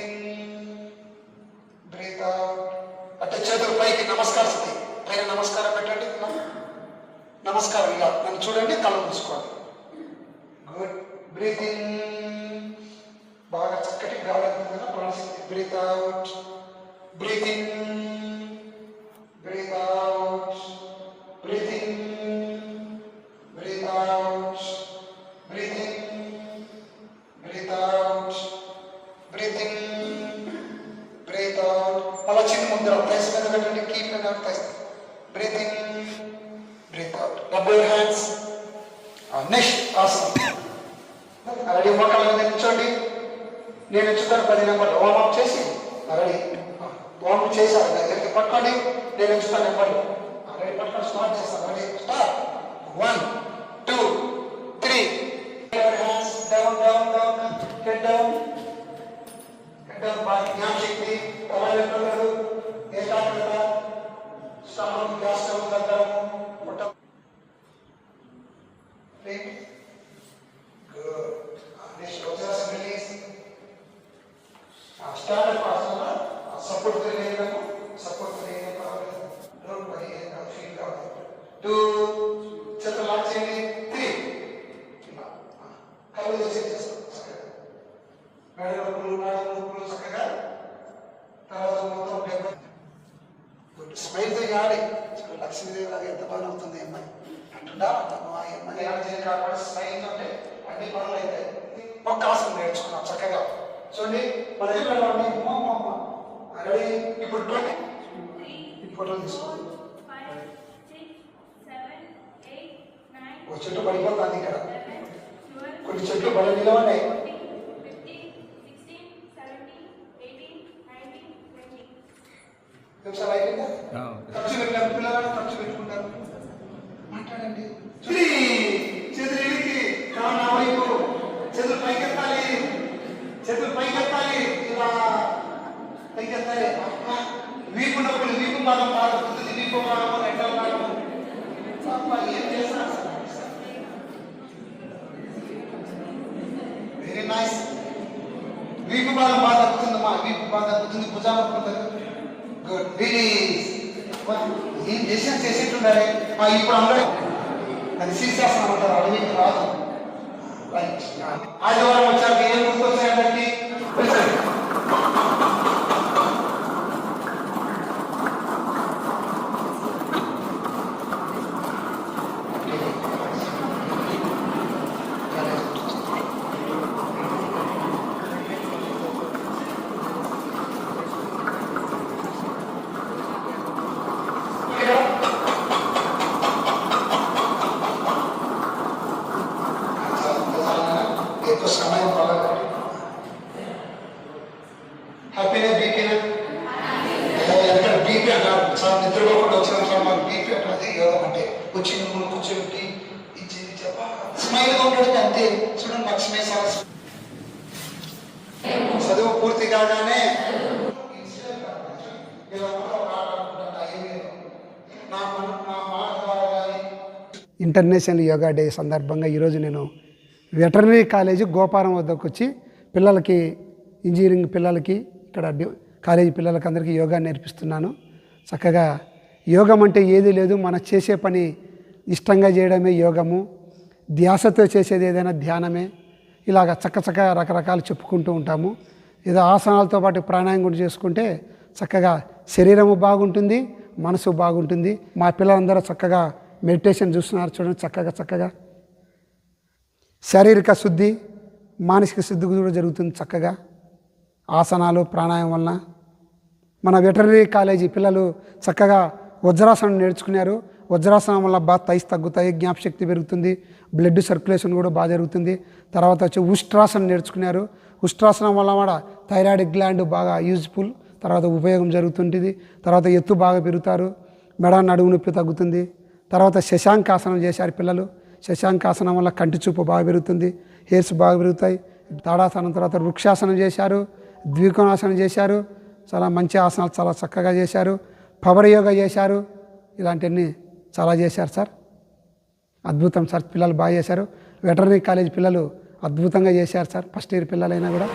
In breathe out. అంటే చేతులు పైకి నమస్కారం స్థితి పైన నమస్కారం పెట్టండి. నమస్కారం ఇలా. నన్ను చూడండి కళ్ళు మూసుకోండి. గుడ్ బ్రీత్ ఇన్ బాగా చక్కటి గాలి ప్రాణశక్తి బ్రీత్ అవుట్. Breathe out. ముద్ర ప్రెస్ మీద పెట్టండి keep and out press breathe in breathe out rub hands next ఆసనం అలాగే మోకాళ్ళ మీద నిల్చోండి నేను ఎంచుతాను పది నెంబర్లు. అప్ చేసి అలాగే వార్మప్ చేశారు దగ్గరికి పట్టుకోండి. నేను ఎంచుతాను నెంబర్లు. అలాగే పట్టుకొని స్టార్ట్ చేస్తాను ready start one two support తెలియదు సపోర్ట్ తెలియదు కావాలి డోంట్ వరీ ఫీల్ కావాలి టూ చేతులు లాక్ చేయండి త్రీ. ఇలా. కళ్ళు చేసి చేస్తాం. చక్కగా. మేడ నొప్పులు మేడ నొప్పులు చక్కగా. తర్వాత మొత్తం డెబ్బై గుడ్. స్మైల్తో ఆడి లక్ష్మీదేవి లాగా ఎంత బాగా అవుతుంది అమ్మాయి. అంటుందా? అంటాము అమ్మాయి యాడ్ చేయ కాకుండా స్మైల్ అంటే అన్ని పనులు అయితే ఒక్క ఆసనం నేర్చుకున్నాం చక్కగా. చూడండి. మన ఎక్కడ రెడీ ఇప్పుడు ఫోటో nine, ఒక చెట్టు పడిపోతుంది ఇక్కడ. కొన్ని చెట్లు పడి నిలవన్నాయి అంటే అబ్బా, వీపు నొప్పులు వీపు భాగం బాగుతుంది వీపు భాగం రెండవ భాగం ఏం చేస్తా వెరీ నైస్ వీపు భాగం బాగా తగ్గుతుంది మా వీపు బాగా తగ్గుతుంది భుజాలు నొప్పుతుంది గుడ్ రిలీజ్ ఏం చేసినా చేసేట్టుండాలి. మా ఇప్పుడు అందరూ అది శీర్షాసనం అంటారు అడవికి రాదు. రైట్ ఆదివారం వచ్చాక ఏం గుర్తొచ్చాయి అందరికి వచ్చి మిమ్మల్ని కూర్చోబెట్టి ఇచ్చి స్మైల్గా ఉండడం అంతే. చూడండి మాకు సరస్వతి చదువు పూర్తి కాగానే ఇంటర్నేషనల్ యోగా డే సందర్భంగా ఈరోజు నేను వెటర్నరీ కాలేజీ గోపారం వద్దకు వచ్చి పిల్లలకి ఇంజనీరింగ్ పిల్లలకి ఇక్కడ కాలేజీ పిల్లలకి అందరికీ యోగా నేర్పిస్తున్నాను. చక్కగా యోగం అంటే ఏది లేదు. మనం చేసే పని ఇష్టంగా చేయడమే యోగము. ధ్యాసతో చేసేది ఏదైనా ధ్యానమే. ఇలాగ చక్క చక్కగా రకరకాలు చెప్పుకుంటూ ఉంటాము. ఏదో ఆసనాలతో పాటు ప్రాణాయం కూడా చేసుకుంటే చక్కగా శరీరము బాగుంటుంది మనసు బాగుంటుంది. మా పిల్లలందరూ చక్కగా మెడిటేషన్ చూస్తున్నారు చూడండి చక్కగా చక్కగా. శారీరక శుద్ధి మానసిక శుద్ధి కూడా జరుగుతుంది చక్కగా. ఆసనాలు ప్రాణాయం వలన. మన వెటర్నరీ కాలేజీ పిల్లలు చక్కగా వజ్రాసనం నేర్చుకున్నారు. వజ్రాసనం వల్ల బాగా తైస్ తగ్గుతాయి జ్ఞాపశక్తి పెరుగుతుంది బ్లడ్ సర్క్యులేషన్ కూడా బాగా జరుగుతుంది. తర్వాత వచ్చి ఉష్ట్రాసనం నేర్చుకున్నారు. ఉష్ట్రాసనం వల్ల కూడా థైరాయిడ్ గ్లాండ్ బాగా యూజ్ఫుల్ తర్వాత ఉపయోగం జరుగుతుంటుంది. తర్వాత ఎత్తు బాగా పెరుగుతారు మెడ నడుము నొప్పి తగ్గుతుంది. తర్వాత శశాంకాసనం చేశారు పిల్లలు. శశాంకాసనం వల్ల కంటి చూపు బాగా పెరుగుతుంది హెయిర్స్ బాగా పెరుగుతాయి. తాడాసనం తర్వాత వృక్షాసనం చేశారు ద్వికోణాసనం చేశారు. చాలా మంచి ఆసనాలు చాలా చక్కగా చేశారు. పవర్ యోగా చేశారు. ఇలాంటివన్నీ చాలా చేశారు సార్. అద్భుతం సార్. పిల్లలు బాగా చేశారు. వెటర్నరీ కాలేజ్ పిల్లలు అద్భుతంగా చేశారు సార్. ఫస్ట్ ఇయర్ పిల్లలైనా కూడా.